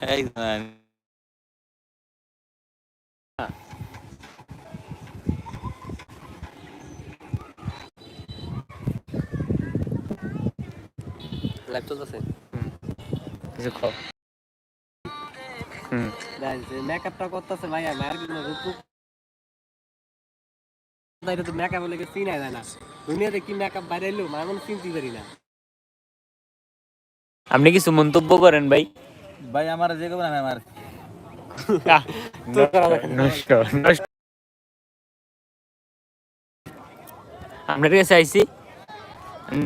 এই। লাইভ চলতেছে কিছু কও হুম মেকআপটা করতেছে ভাই আমি আর কোনো রূপ এটা তো মেকআপ লেগে চিনা যায় না। দুনিয়াতে কি মেকআপ বাইরে এলো? চিনতে পারি না। আপনি কিছু মন্তব্য করেন ভাই। ভাই আমার যে কেমন আমার আপনার কাছে আইসি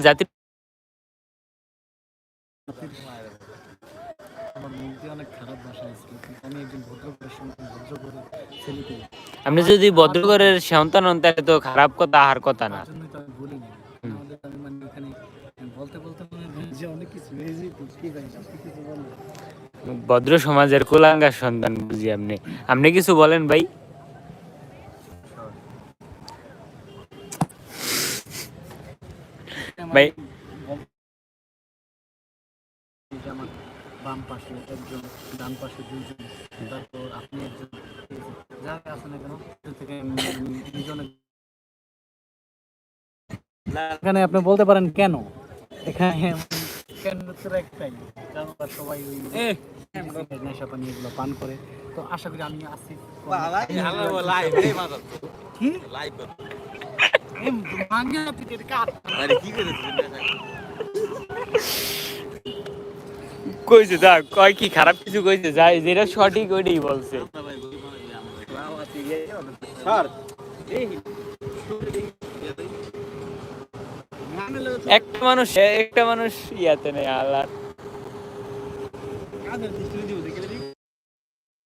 জাতি আমার মধ্যে অনেক খারাপ ভাষা আছে আমি একজন ভদ্র করে আপনি যদি ভদ্রগরের সন্তান হন তাহলে তো খারাপ কথা আর কথা না। মানে বলতে বলতে ভদ্র সমাজের কুলাঙ্গার সন্তান বুঝি আপনি। আপনি কিছু বলেন ভাই। ভাই। বাম পাশে একজন ডান পাশে দুইজন তারপর আপনি একজন যাই আছে না কেন এখান থেকে এখানে আপনি বলতে পারেন কেন? এখানে কেন উত্তর একটাই কারণ সবাই ওই নেশা পানি এগুলো পান করে। তো আশা করি আমি আসি লাইভ এই মাথা কি? লাইভ মাঙ্গে থেকে কাট। আরে কি করেছিস কইছে যা কয় কি খারাপ কিছু কইছে যাই যেটা সঠিক ওইটাই বলছে। স্যার একটা মানুষ একটা মানুষ ইয়াতে নেই আল্লাহ।